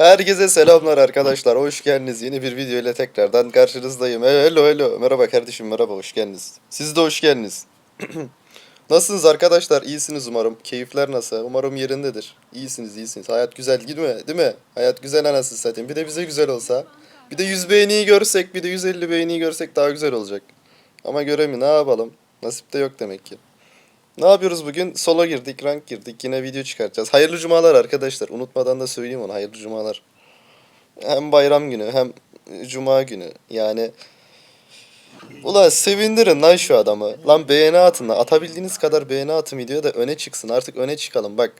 Herkese selamlar arkadaşlar. Hoş geldiniz. Yeni bir video ile tekrardan karşınızdayım. Hello hello. Merhaba kardeşim merhaba hoş geldiniz. Siz de hoş geldiniz. Nasılsınız arkadaşlar? İyisiniz umarım. Keyifler nasıl? Umarım yerindedir. İyisiniz iyisiniz. Hayat güzel değil mi? Değil mi? Hayat güzel anasını satayım. Bir de bize güzel olsa. Bir de 100 beğeniyi görsek, bir de 150 beğeniyi görsek daha güzel olacak. Ama göremi ne yapalım? Nasip de yok demek ki. Ne yapıyoruz bugün? Solo girdik, rank girdik. Yine video çıkartacağız. Hayırlı cumalar arkadaşlar. Unutmadan da söyleyeyim onu. Hayırlı cumalar. Hem bayram günü hem cuma günü. Yani Ulan sevindirin lan şu adamı. Lan beğeni atın lan. Atabildiğiniz kadar beğeni atın video da öne çıksın. Artık öne çıkalım. Bak.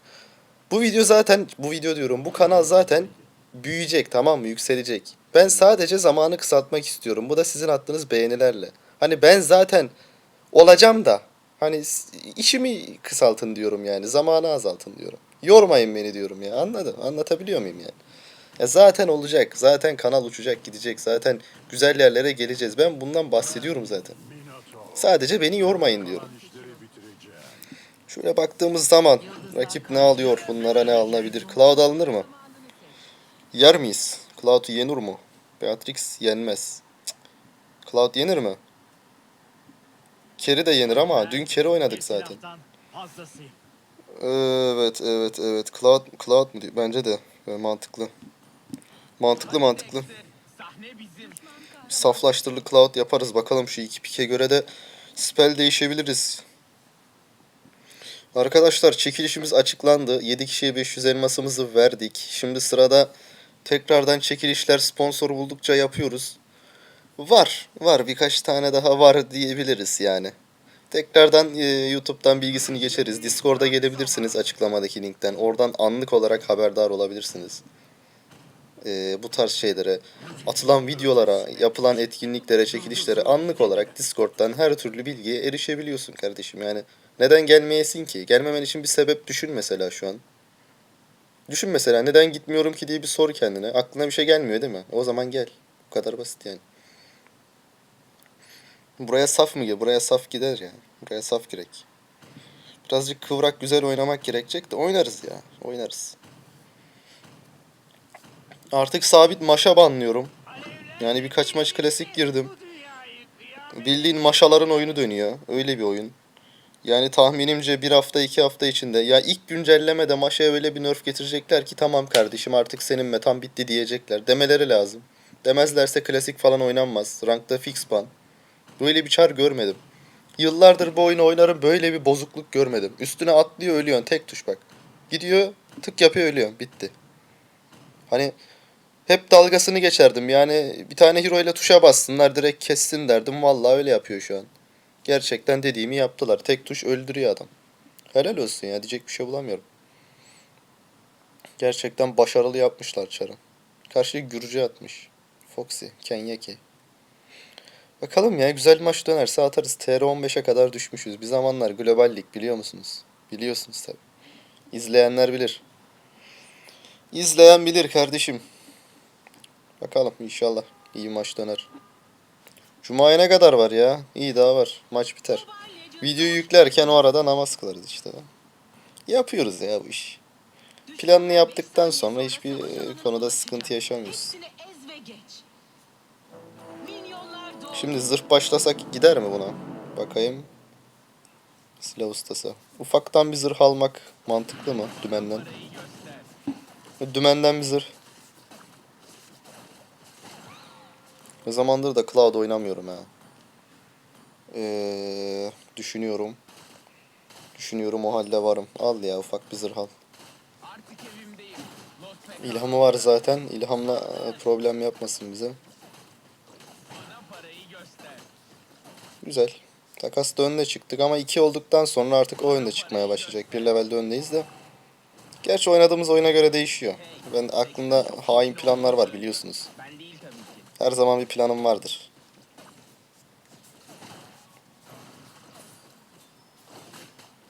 Bu video zaten bu video diyorum. Bu kanal zaten büyüyecek tamam mı? Yükselecek. Ben sadece zamanı kısaltmak istiyorum. Bu da sizin attığınız beğenilerle. Hani ben zaten olacağım da hani işimi kısaltın diyorum yani. Zamanı azaltın diyorum. Yormayın beni diyorum ya. Anladın? Anlatabiliyor muyum yani? Ya zaten olacak. Zaten kanal uçacak gidecek. Zaten güzel yerlere geleceğiz. Ben bundan bahsediyorum zaten. Sadece beni yormayın diyorum. Şöyle baktığımız zaman rakip ne alıyor? Bunlara ne alınabilir? Cloud alınır mı? Yer miyiz? Cloud yenir mu? Beatrix yenmez. Cloud yenir mi? Kerry de yenir ama dün Kerry oynadık zaten. Evet, evet, evet. Cloud, Cloud mu diyor? Bence de e, mantıklı. Mantıklı, mantıklı. Saflaştırılı Cloud yaparız. Bakalım şu iki pike göre de spell değişebiliriz. Arkadaşlar çekilişimiz açıklandı. 7 kişiye 500 elmasımızı verdik. Şimdi sırada tekrardan çekilişler sponsor buldukça yapıyoruz. Var, var. Birkaç tane daha var diyebiliriz yani. Tekrardan e, YouTube'dan bilgisini geçeriz. Discord'a gelebilirsiniz açıklamadaki linkten. Oradan anlık olarak haberdar olabilirsiniz. E, bu tarz şeylere, atılan videolara, yapılan etkinliklere, çekilişlere anlık olarak Discord'dan her türlü bilgiye erişebiliyorsun kardeşim. Yani neden gelmeyesin ki? Gelmemen için bir sebep düşün mesela şu an. Düşün mesela neden gitmiyorum ki diye bir sor kendine. Aklına bir şey gelmiyor değil mi? O zaman gel. Bu kadar basit yani. Buraya saf mı gel? Buraya saf gider ya. Buraya saf gerek. Birazcık kıvrak güzel oynamak gerekecek de oynarız ya. Oynarız. Artık sabit maşa banlıyorum. Yani birkaç maç klasik girdim. Bildiğin maşaların oyunu dönüyor. Öyle bir oyun. Yani tahminimce bir hafta iki hafta içinde. Ya ilk güncellemede maşaya öyle bir nerf getirecekler ki tamam kardeşim artık senin metan bitti diyecekler. Demeleri lazım. Demezlerse klasik falan oynanmaz. Rankta fix ban. Böyle bir çar görmedim. Yıllardır bu oyunu oynarım böyle bir bozukluk görmedim. Üstüne atlıyor ölüyorsun tek tuş bak. Gidiyor tık yapıyor ölüyorsun bitti. Hani hep dalgasını geçerdim yani bir tane hero ile tuşa bassınlar direkt kessin derdim. Vallahi öyle yapıyor şu an. Gerçekten dediğimi yaptılar. Tek tuş öldürüyor adam. Helal olsun ya diyecek bir şey bulamıyorum. Gerçekten başarılı yapmışlar çarı. Karşıya Gürcü atmış. Foxy, Kenyaki. Bakalım ya güzel maç dönerse atarız. TR 15'e kadar düşmüşüz. Bir zamanlar global lig biliyor musunuz? Biliyorsunuz tabi. İzleyenler bilir. İzleyen bilir kardeşim. Bakalım inşallah iyi maç döner. Cuma'ya ne kadar var ya? İyi daha var. Maç biter. Videoyu yüklerken o arada namaz kılarız işte. Yapıyoruz ya bu iş. Planını yaptıktan sonra hiçbir e, konuda sıkıntı yaşamıyoruz. Şimdi zırh başlasak gider mi buna? Bakayım. Silah ustası. Ufaktan bir zırh almak mantıklı mı dümenden? Dümenden bir zırh. Ne zamandır da Cloud oynamıyorum ha. Ee, düşünüyorum. Düşünüyorum o halde varım. Al ya ufak bir zırh al. İlhamı var zaten. İlhamla e, problem yapmasın bize. Güzel. Takasta önde çıktık ama 2 olduktan sonra artık o önde çıkmaya başlayacak. Bir levelde öndeyiz de. Gerçi oynadığımız oyuna göre değişiyor. Ben aklımda hain planlar var biliyorsunuz. Her zaman bir planım vardır.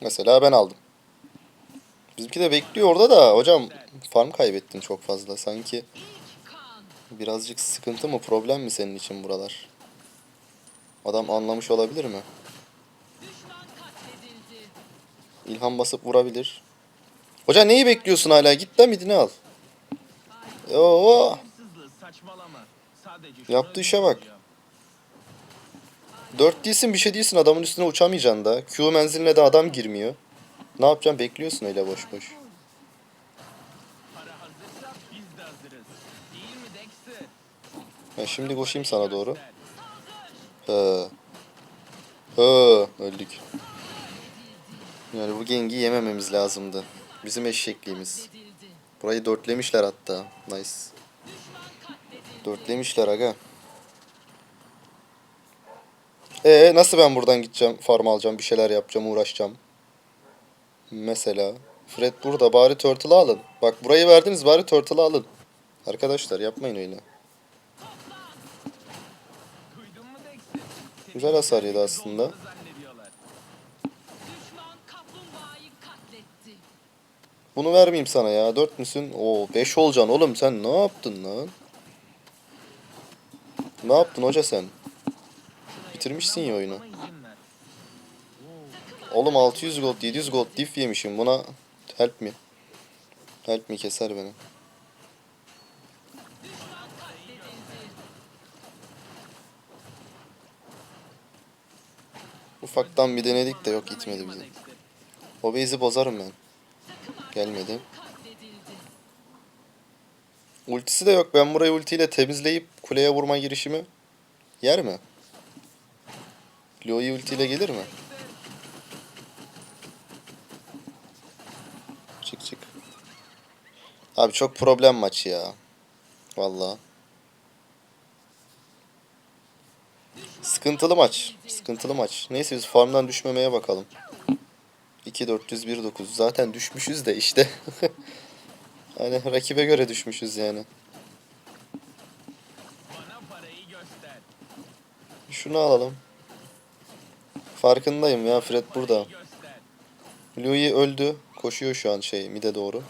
Mesela ben aldım. Bizimki de bekliyor orada da hocam farm kaybettin çok fazla. Sanki birazcık sıkıntı mı problem mi senin için buralar? Adam anlamış olabilir mi? İlham basıp vurabilir. Hoca neyi bekliyorsun hala? Git de midini al. Oo. Yaptığı işe bak. 4 değilsin bir şey değilsin adamın üstüne uçamayacaksın da. Q menziline de adam girmiyor. Ne yapacaksın bekliyorsun öyle boş boş. Ben şimdi koşayım sana doğru. He. He. Öldük. Yani bu gengi yemememiz lazımdı. Bizim eşekliğimiz. Burayı dörtlemişler hatta. Nice. Dörtlemişler aga. Ee nasıl ben buradan gideceğim, farm alacağım, bir şeyler yapacağım, uğraşacağım. Mesela Fred burada bari turtle'ı alın. Bak burayı verdiniz bari turtle'ı alın. Arkadaşlar yapmayın öyle. Güzel hasar aslında. Bunu vermeyeyim sana ya. 4 müsün? Oo 5 olacaksın oğlum sen ne yaptın lan? Ne yaptın hoca sen? Bitirmişsin ya oyunu. Oğlum 600 gold 700 gold diff yemişim buna help me. Help me keser beni. Ufaktan bir denedik de yok gitmedi. Dexter. O base'i bozarım ben. Gelmedi. Ultisi de yok. Ben burayı ultiyle temizleyip kuleye vurma girişimi yer mi? Loe'yi ultiyle gelir mi? Çık çık. Abi çok problem maç ya. Vallahi. Sıkıntılı maç. Sıkıntılı maç. Neyse biz farmdan düşmemeye bakalım. 2 401 9. Zaten düşmüşüz de işte. hani rakibe göre düşmüşüz yani. Şunu alalım. Farkındayım ya Fred burada. Louis öldü. Koşuyor şu an şey mide doğru.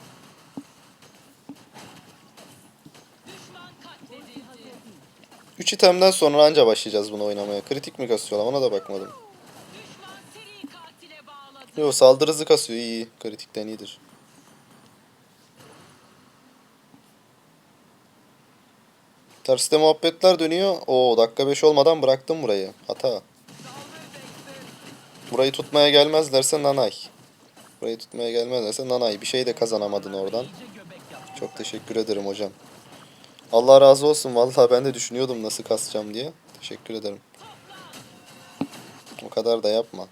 3 itemden sonra anca başlayacağız bunu oynamaya. Kritik mi kasıyorlar ona da bakmadım. Yo saldırı hızı kasıyor iyi. Kritikten iyidir. Terste muhabbetler dönüyor. Oo dakika 5 olmadan bıraktım burayı. Hata. Burayı tutmaya gelmezlerse nanay. Burayı tutmaya gelmezlerse nanay. Bir şey de kazanamadın oradan. Çok teşekkür ederim hocam. Allah razı olsun. Vallahi ben de düşünüyordum nasıl kasacağım diye. Teşekkür ederim. O kadar da yapma.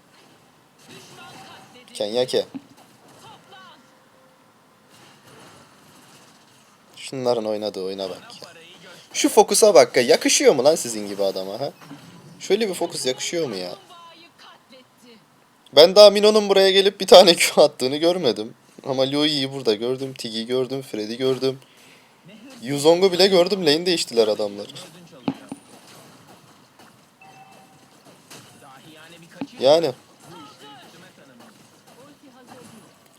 Kenyake. Şunların oynadığı oyuna bak ya. Şu fokusa bak ya. Yakışıyor mu lan sizin gibi adama ha? Şöyle bir fokus yakışıyor mu ya? Ben daha Mino'nun buraya gelip bir tane Q attığını görmedim. Ama Luoyi'yi burada gördüm. Tig'i gördüm. Fred'i gördüm. Yuzong'u bile gördüm. Lane değiştiler adamlar. Yani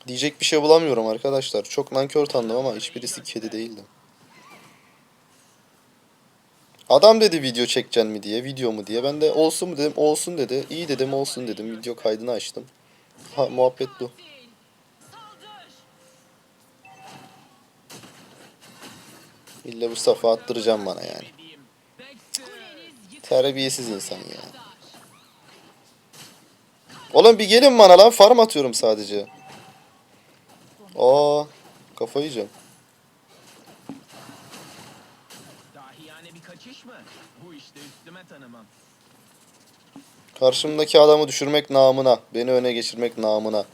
diyecek bir şey bulamıyorum arkadaşlar. Çok nankör tanıdım ama hiçbirisi kedi değildi. Adam dedi video çekeceksin mi diye, video mu diye. Ben de olsun mu dedim, olsun dedi. İyi dedim, olsun dedim. Video kaydını açtım. Ha, muhabbet bu. İlla bu safa attıracağım bana yani. Terbiyesiz insan ya. Oğlum bir gelin bana lan farm atıyorum sadece. Aa kafayı yiyeceğim. Karşımdaki adamı düşürmek namına, beni öne geçirmek namına.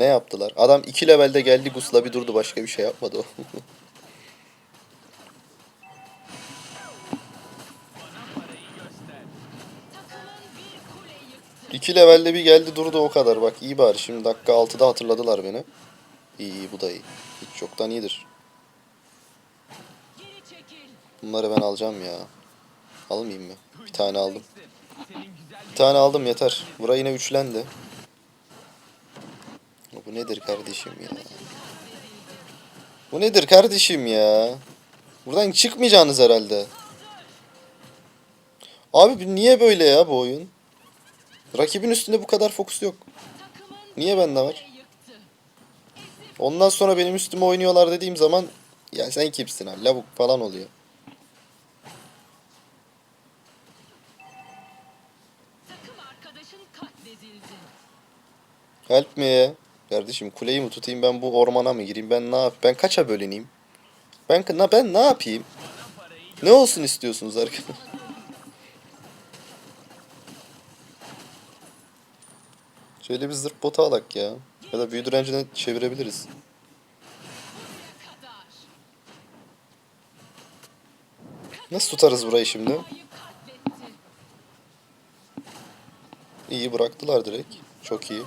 Ne yaptılar? Adam iki levelde geldi Gus'la bir durdu başka bir şey yapmadı o. iki levelde bir geldi durdu o kadar bak iyi bari şimdi dakika 6'da hatırladılar beni. İyi iyi bu da iyi. Hiç çoktan iyidir. Bunları ben alacağım ya. Almayayım mı? Bir tane aldım. Bir tane aldım yeter. Bura yine üçlendi. Bu nedir kardeşim ya? Bu nedir kardeşim ya? Buradan çıkmayacaksınız herhalde. Abi niye böyle ya bu oyun? Rakibin üstünde bu kadar fokus yok. Niye bende var? Ondan sonra benim üstüme oynuyorlar dediğim zaman Ya sen kimsin abi? Lavuk falan oluyor. Help me. Kardeşim kuleyi mi tutayım ben bu ormana mı gireyim ben ne yap ben kaça bölüneyim? Ben ben ne yapayım? Ne olsun istiyorsunuz arkadaşlar? Şöyle bir zırh botu alak ya. Ya da büyü direncine çevirebiliriz. Nasıl tutarız burayı şimdi? İyi bıraktılar direkt. Çok iyi.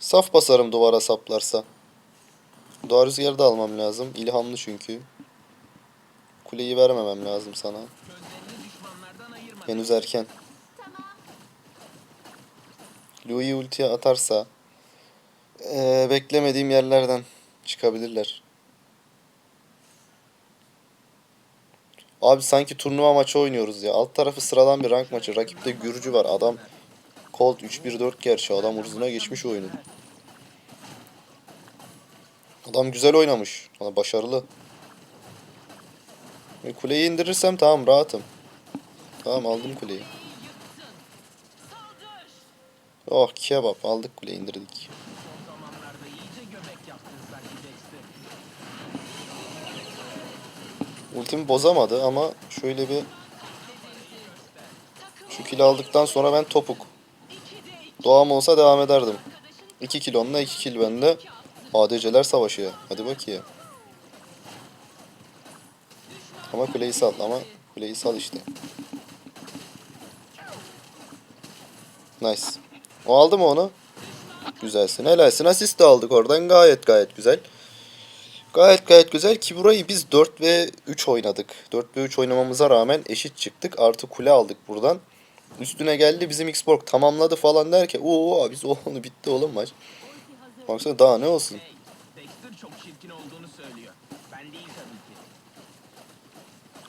Saf basarım duvara saplarsa. Doğa rüzgarı da almam lazım. İlhamlı çünkü. Kuleyi vermemem lazım sana. Henüz erken. Louis ultiye atarsa eee, beklemediğim yerlerden çıkabilirler. Abi sanki turnuva maçı oynuyoruz ya. Alt tarafı sıradan bir rank maçı. Rakipte Gürcü var. Adam Colt 3-1-4 gerçi. Adam urzuna geçmiş oyunu. Adam güzel oynamış. Başarılı. Kuleyi indirirsem tamam rahatım. Tamam aldım kuleyi. Oh kebap aldık kuleyi indirdik. Ultimi bozamadı ama şöyle bir şu kilo aldıktan sonra ben topuk. 2'de 2. Doğam olsa devam ederdim. Arkadaşın 2 kilo onunla 2 kill bende. ADC'ler savaşı ya. Hadi bakayım. Ama kuleyi sal ama kuleyi sal işte. Nice. O aldı mı onu? Güzelsin. Helalsin. Asist de aldık oradan. Gayet gayet güzel. Gayet gayet güzel ki burayı biz 4 ve 3 oynadık. 4 ve 3 oynamamıza rağmen eşit çıktık. Artı kule aldık buradan. Üstüne geldi bizim Xborg tamamladı falan derken ooo biz onu bitti oğlum maç. Baksana daha ne olsun.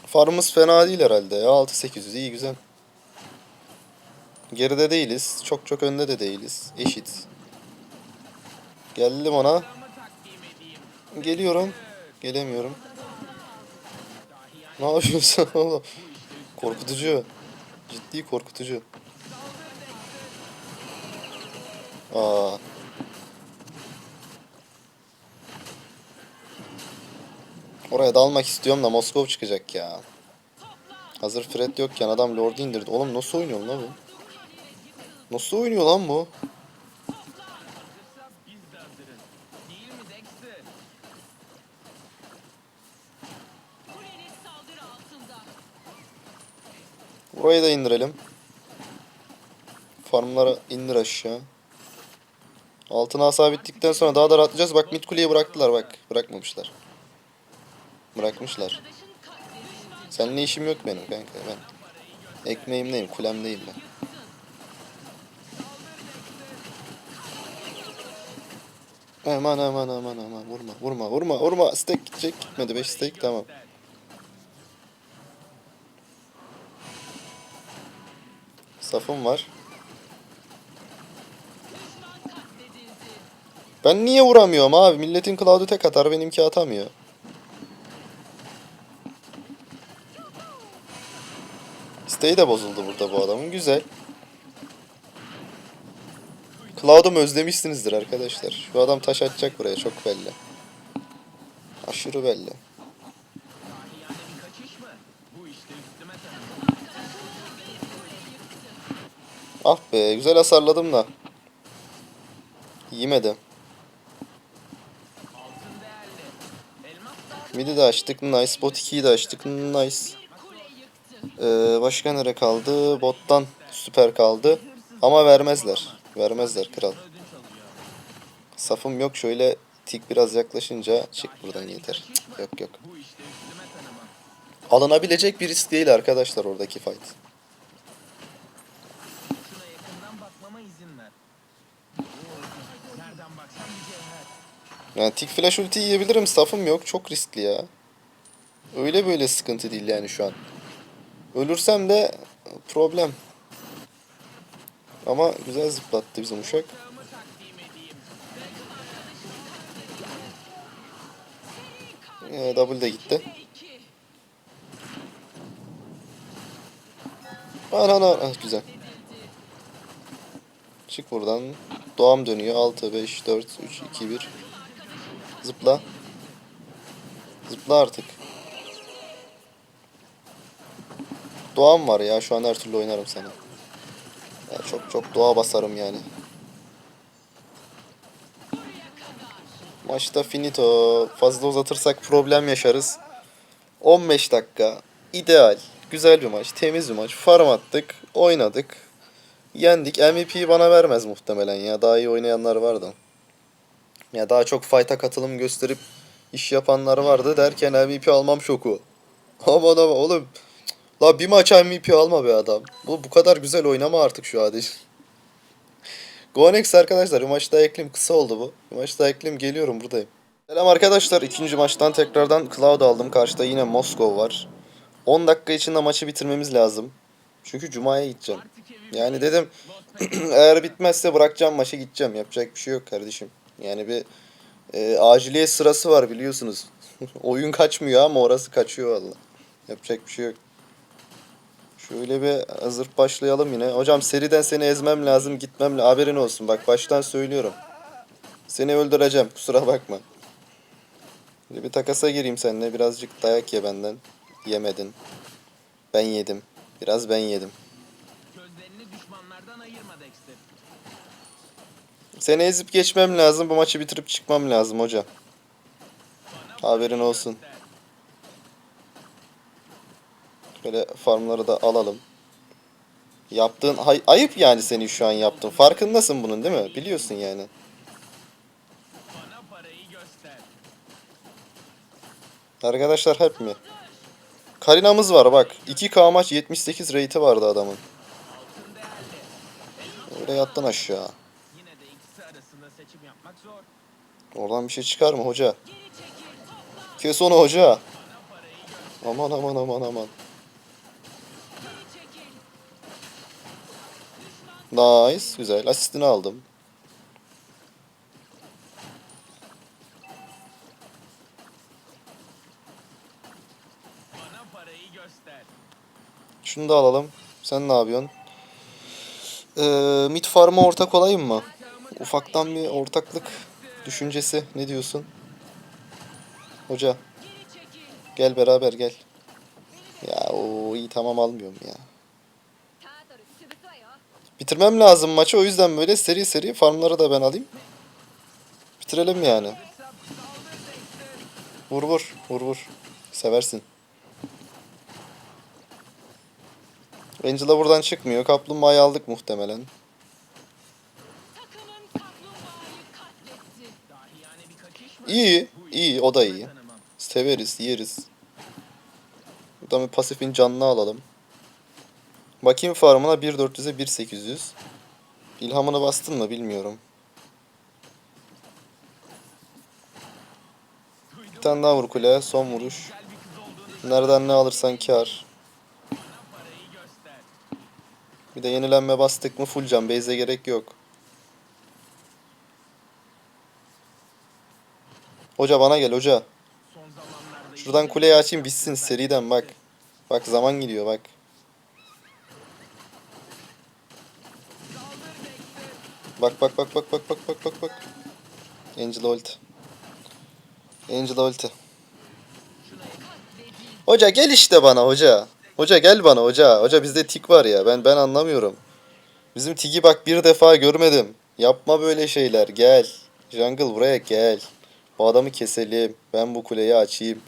Farmımız fena değil herhalde ya. 6-800 iyi güzel. Geride değiliz. Çok çok önde de değiliz. Eşit. Geldim ona. Geliyorum. Gelemiyorum. Ne yapıyorsun oğlum? Korkutucu. Ciddi korkutucu. Aa. Oraya dalmak istiyorum da Moskov çıkacak ya. Hazır Fred yokken adam Lord'u indirdi. Oğlum nasıl oynuyor lan bu? Nasıl oynuyor lan bu? Burayı da indirelim. Farmlara indir aşağı. Altına sabittikten sonra daha da rahatlayacağız. Bak mid kuleyi bıraktılar bak. Bırakmamışlar. Bırakmışlar. Seninle işim yok benim kanka. Ben ekmeğimdeyim, kulemdeyim ben. Aman aman aman aman vurma vurma vurma vurma stack gidecek gitmedi 5 stack tamam. Safım var. Ben niye vuramıyorum abi? Milletin Cloud'u tek atar benimki atamıyor. İsteği de bozuldu burada bu adamın. Güzel. Cloud'um özlemişsinizdir arkadaşlar. Şu adam taş atacak buraya çok belli. Aşırı belli. Ah be güzel hasarladım da. Yemedi. Midi de açtık. Nice. Bot 2'yi de açtık. Nice. Ee, başka nere kaldı? Bottan süper kaldı. Ama vermezler. Vermezler kral. Safım yok şöyle tik biraz yaklaşınca çık buradan yeter. Cık, Yok yok. Alınabilecek bir risk değil arkadaşlar oradaki fight. Yani tik flash ulti yiyebilirim safım yok çok riskli ya. Öyle böyle sıkıntı değil yani şu an. Ölürsem de problem. Ama güzel zıplattı bizim uşak. Ee, double de gitti. Ana ana ah, güzel. Çık buradan. Doğam dönüyor. 6, 5, 4, 3, 2, 1. Zıpla. Zıpla artık. Doğam var ya. Şu an her türlü oynarım sana. Ya çok çok doğa basarım yani. Maçta finito. Fazla uzatırsak problem yaşarız. 15 dakika. İdeal. Güzel bir maç. Temiz bir maç. Farm attık. Oynadık. Yendik. MVP'yi bana vermez muhtemelen ya. Daha iyi oynayanlar vardı. Ya daha çok fight'a katılım gösterip iş yapanlar vardı derken MVP almam şoku. Aman aman oğlum. La bir maç MVP alma be adam. Bu bu kadar güzel oynama artık şu adi. Gonex arkadaşlar bir maç ekleyeyim. Kısa oldu bu. Bir maç ekleyeyim. Geliyorum buradayım. Selam arkadaşlar. ikinci maçtan tekrardan Cloud aldım. Karşıda yine Moskov var. 10 dakika içinde maçı bitirmemiz lazım. Çünkü Cuma'ya gideceğim. Yani dedim eğer bitmezse bırakacağım maçı gideceğim. Yapacak bir şey yok kardeşim. Yani bir e, aciliyet sırası var biliyorsunuz. Oyun kaçmıyor ama orası kaçıyor valla. Yapacak bir şey yok. Şöyle bir hazır başlayalım yine. Hocam seriden seni ezmem lazım gitmem lazım. Haberin olsun bak baştan söylüyorum. Seni öldüreceğim kusura bakma. Şimdi bir takasa gireyim seninle birazcık dayak ye benden. Yemedin. Ben yedim. Biraz ben yedim. Seni ezip geçmem lazım. Bu maçı bitirip çıkmam lazım hoca. Haberin olsun. Böyle farmları da alalım. Yaptığın hay- ayıp yani senin şu an yaptığın. Farkındasın bunun değil mi? Biliyorsun yani. Arkadaşlar hep mi? Karina'mız var bak. 2K maç 78 rate'i vardı adamın. Öyle yattın aşağı. Oradan bir şey çıkar mı hoca? Kes onu hoca. Aman aman aman aman. Nice. Güzel. Asistini aldım. Şunu da alalım. Sen ne yapıyorsun? Ee, mid farm'a ortak olayım mı? Ufaktan bir ortaklık düşüncesi. Ne diyorsun? Hoca gel beraber gel. Ya o iyi tamam almıyorum ya. Bitirmem lazım maçı. O yüzden böyle seri seri farmları da ben alayım. Bitirelim yani. Vur vur. Vur vur. Seversin. Angela buradan çıkmıyor. Kaplumbağayı aldık muhtemelen. İyi. iyi o da iyi. Severiz, yeriz. Buradan bir pasifin canını alalım. Bakayım farmına 1.400'e 1.800. İlhamını bastın mı bilmiyorum. Bir tane daha vur kuleye. Son vuruş. Nereden ne alırsan kar. Bir de yenilenme bastık mı full can. Base'e gerek yok. Hoca bana gel hoca. Şuradan kuleyi açayım bitsin seriden bak. Bak zaman gidiyor bak. saldır Dexter. Bak bak bak bak bak bak bak bak bak. Angela ulti. Angela ulti. Hoca gel işte bana hoca. Hoca gel bana hoca. Hoca bizde tik var ya. Ben ben anlamıyorum. Bizim tiki bak bir defa görmedim. Yapma böyle şeyler. Gel. Jungle buraya gel. Bu adamı keselim. Ben bu kuleyi açayım.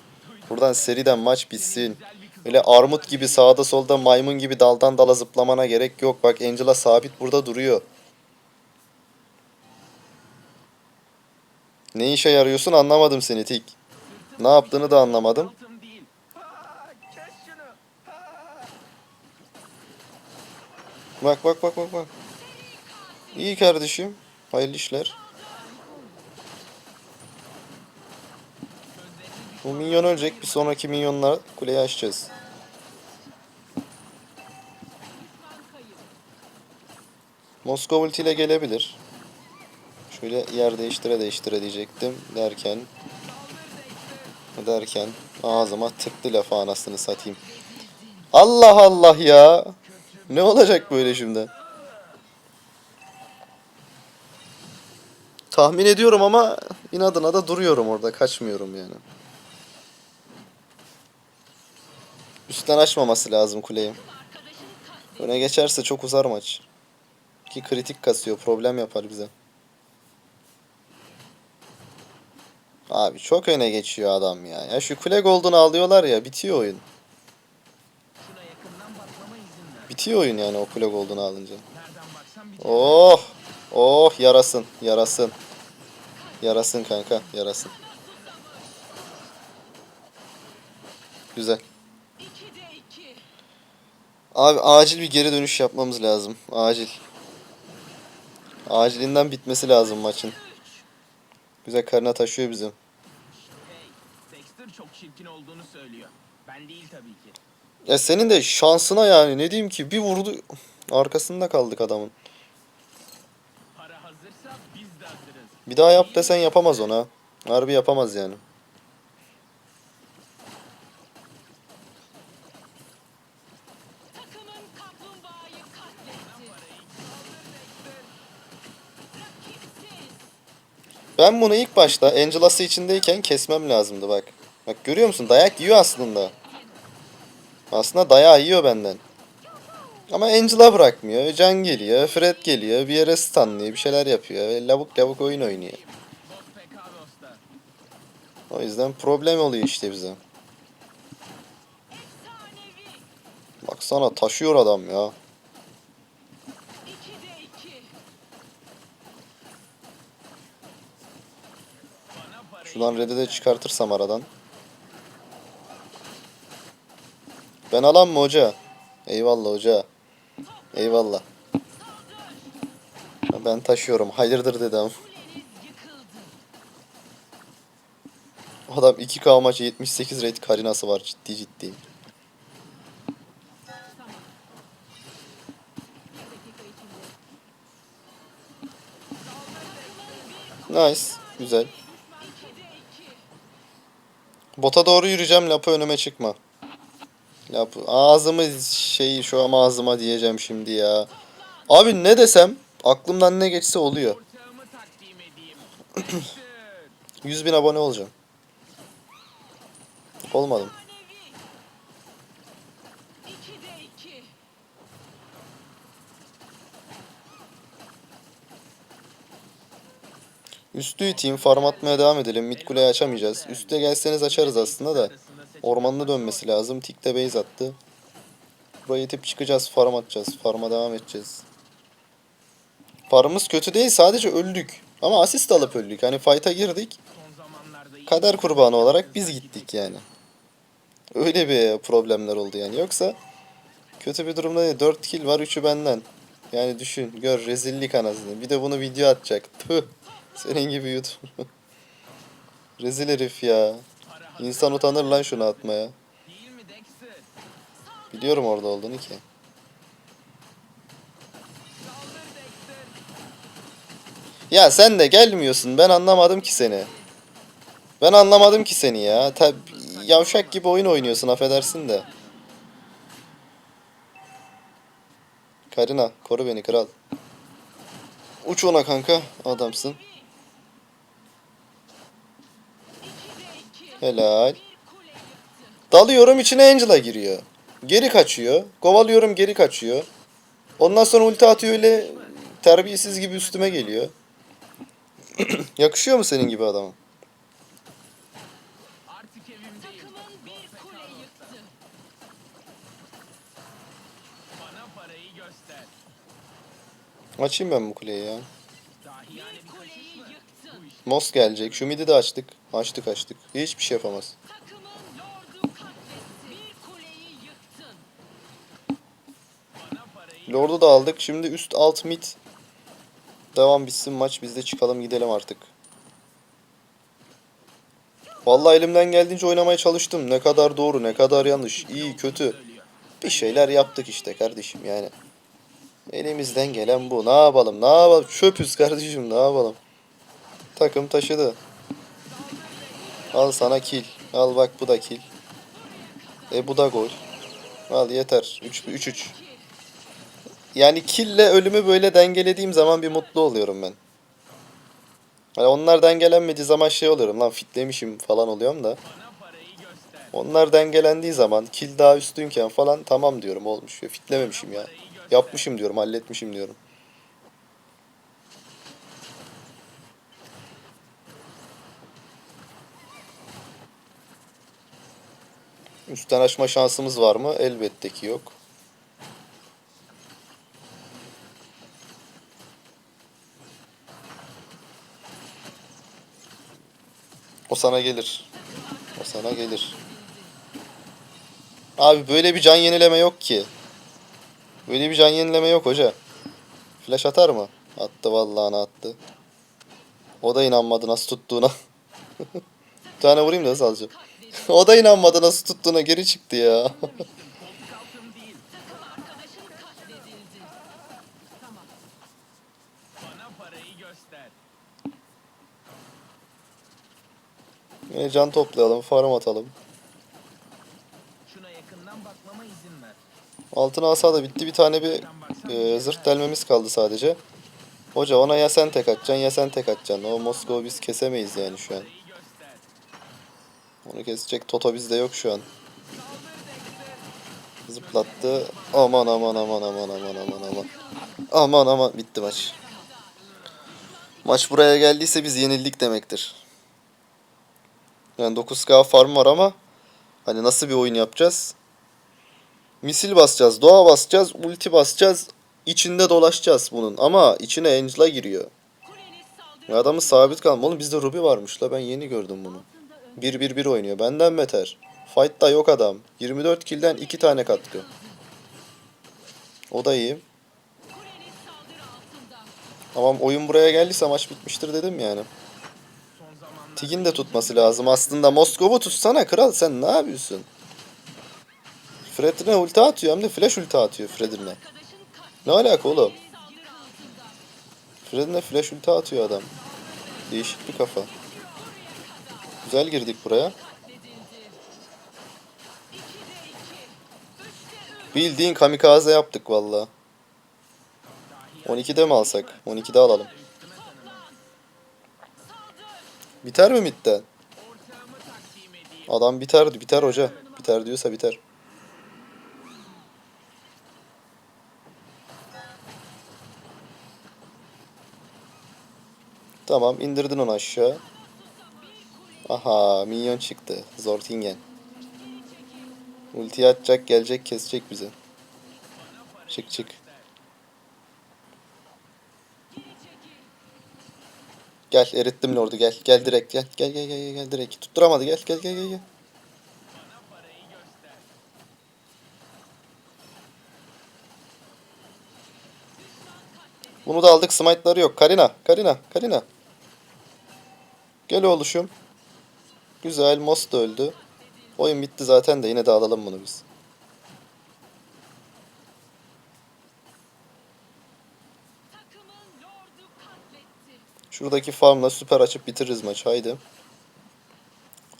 Buradan seriden maç bitsin. Öyle armut gibi sağda solda maymun gibi daldan dala zıplamana gerek yok. Bak Angela sabit burada duruyor. Ne işe yarıyorsun anlamadım seni Tik. Ne yaptığını da anlamadım. Bak bak bak bak bak. İyi kardeşim. Hayırlı işler. Bu minyon ölecek. Bir sonraki minyonla kuleyi açacağız. Moskova ultiyle gelebilir. Şöyle yer değiştire değiştire diyecektim derken. Derken ağzıma tıktı lafı anasını satayım. Allah Allah ya. Ne olacak böyle şimdi? Tahmin ediyorum ama inadına da duruyorum orada. Kaçmıyorum yani. Üstten açmaması lazım kuleyi. Öne geçerse çok uzar maç. Ki kritik kasıyor. Problem yapar bize. Abi çok öne geçiyor adam ya. Ya şu kule gold'unu alıyorlar ya bitiyor oyun. Bitiyor oyun yani o kule gold'unu alınca. Oh! Oh yarasın, yarasın. Yarasın kanka, yarasın. Güzel. Abi acil bir geri dönüş yapmamız lazım. Acil. Acilinden bitmesi lazım maçın. Güzel karına taşıyor bizim. Hey, Dexter çok çirkin olduğunu söylüyor. Ben değil tabii ki. Ya senin de şansına yani ne diyeyim ki bir vurdu arkasında kaldık adamın. Para hazırsa biz de hazırız. Bir daha yap desen yapamaz ona. Harbi yapamaz yani. Ben bunu ilk başta Angelası içindeyken kesmem lazımdı bak. Bak görüyor musun dayak yiyor aslında. Aslında dayağı yiyor benden. Ama Angela bırakmıyor. Can geliyor, Fred geliyor, bir yere stunlıyor, bir şeyler yapıyor. Ve lavuk lavuk oyun oynuyor. O yüzden problem oluyor işte bize. Baksana taşıyor adam ya. İkide iki. Şuradan red'i de çıkartırsam aradan. Ben alan mı hoca? Eyvallah hoca. Eyvallah. Ben taşıyorum. Hayırdır yıkıldı. Adam 2K maçı 78 rate karinası var ciddi ciddi. Nice. Güzel. Bota doğru yürüyeceğim. Lapı önüme çıkma. Lapı. Ağzımı şey şu an ağzıma diyeceğim şimdi ya. Abi ne desem aklımdan ne geçse oluyor. ortağımı takdim edeyim. Dexter. 100 bin abone olacağım. Olmadım. Üstü iteyim farm atmaya devam edelim. Mid kuleyi açamayacağız. Üste gelseniz açarız aslında da. Ormanına dönmesi lazım. Tikte base attı. Burayı itip çıkacağız. Farm atacağız. Farm'a devam edeceğiz. Farmımız kötü değil. Sadece öldük. Ama asist alıp öldük. Hani fight'a girdik. Kader kurbanı olarak biz gittik yani. Öyle bir problemler oldu yani. Yoksa kötü bir durumda değil. 4 kill var 3'ü benden. Yani düşün. Gör rezillik anasını. Bir de bunu video atacak. Tüh. Senin gibi YouTube. Rezil herif ya. İnsan utanır lan şunu atmaya. Biliyorum orada olduğunu ki. Ya sen de gelmiyorsun. Ben anlamadım ki seni. Ben anlamadım ki seni ya. Tab yavşak gibi oyun oynuyorsun affedersin de. Karina koru beni kral. Uç ona kanka. Adamsın. İkide iki. Helal. Dalıyorum içine Angela giriyor. Geri kaçıyor. Kovalıyorum geri kaçıyor. Ondan sonra ulti atıyor öyle terbiyesiz gibi üstüme geliyor. Yakışıyor mu senin gibi adama? Açayım ben bu kuleyi ya. Moss gelecek. Şu midi de açtık. Açtık açtık. Hiçbir şey yapamaz. Lordu da aldık. Şimdi üst alt mid. Devam bitsin maç. Biz de çıkalım gidelim artık. Vallahi elimden geldiğince oynamaya çalıştım. Ne kadar doğru, ne kadar yanlış, iyi, kötü. Bir şeyler yaptık işte kardeşim yani. Elimizden gelen bu. Ne yapalım? Ne yapalım? Çöpüz kardeşim. Ne yapalım? Takım taşıdı. Al sana kill. Al bak bu da kill. E bu da gol. Al yeter. 3-3. Yani kille ölümü böyle dengelediğim zaman bir mutlu oluyorum ben. Hani onlar dengelenmediği zaman şey oluyorum lan fitlemişim falan oluyorum da. Onlar dengelendiği zaman kill daha üstünken falan tamam diyorum olmuş. Ya, fitlememişim ya. Yapmışım diyorum halletmişim diyorum. Üstten açma şansımız var mı? Elbette ki yok. O sana gelir. O sana gelir. Abi böyle bir can yenileme yok ki. Böyle bir can yenileme yok hoca. Flash atar mı? Attı vallahi attı. O da inanmadı nasıl tuttuğuna. bir tane vurayım da hız alacağım. o da inanmadı nasıl tuttuğuna geri çıktı ya. Yine can toplayalım, farm atalım. Altın asa da bitti. Bir tane bir e, zırh delmemiz kaldı sadece. Hoca ona ya sen tek atacaksın ya sen tek atacaksın. O Moskova biz kesemeyiz yani şu an. Onu kesecek Toto bizde yok şu an. Zıplattı. Aman aman aman aman aman aman aman. Aman aman bitti maç. Maç buraya geldiyse biz yenildik demektir. Yani 9K farm var ama hani nasıl bir oyun yapacağız? Misil basacağız, doğa basacağız, ulti basacağız. içinde dolaşacağız bunun ama içine Angela giriyor. Ya adamı sabit kalma. Oğlum bizde Ruby varmış la ben yeni gördüm bunu. Altında ön 1-1-1 oynuyor. Benden beter. Fight'ta yok adam. 24 kill'den 2 tane katkı. O da iyi. Tamam oyun buraya geldiyse maç bitmiştir dedim yani. Tigin de tutması lazım. Aslında Moskov'u tutsana kral sen ne yapıyorsun? Fred'ine ulti atıyor hem de flash ulti atıyor katledildi. Ne alaka oğlum? Fred'ine flash ulti atıyor adam. Değişik bir kafa. Güzel girdik buraya. Katledildi. 2'de 2. 3'te 3. Bildiğin kamikaze yaptık valla. 12'de mi alsak? 12'de alalım. Biter mi midden? Adam biter, biter hoca. Biter diyorsa biter. Tamam indirdin onu aşağı. Aha minyon çıktı. Zortingen. Ulti atacak gelecek kesecek bizi. Çık çık. Gel erittim lordu gel. Gel direkt gel. Gel gel gel gel, direkt. Tutturamadı gel gel gel gel. Bunu da aldık. Smite'ları yok. Karina, Karina, Karina. Gel oğluşum. Güzel. Most da öldü. Oyun bitti zaten de yine de alalım bunu biz. Şuradaki farmla süper açıp bitiririz maç. Haydi.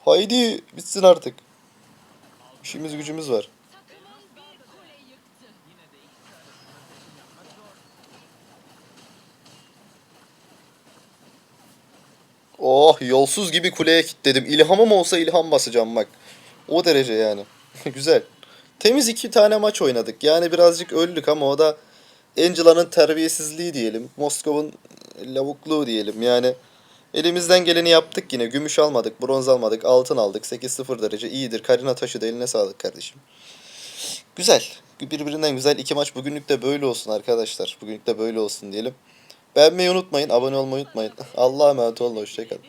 Haydi. Bitsin artık. İşimiz gücümüz var. Oh yolsuz gibi kuleye kilitledim. İlhamım olsa ilham basacağım bak. O derece yani. Güzel. Temiz iki tane maç oynadık. Yani birazcık öldük ama o da Angela'nın terbiyesizliği diyelim. Moskov'un lavukluğu diyelim. Yani elimizden geleni yaptık yine. Gümüş almadık, bronz almadık, altın aldık. 8-0 derece iyidir. Karina taşı da eline sağlık kardeşim. Güzel. Birbirinden güzel iki maç bugünlük de böyle olsun arkadaşlar. Bugünlük de böyle olsun diyelim. Beğenmeyi unutmayın, abone olmayı unutmayın. Allah'a emanet olun, hoşçakalın.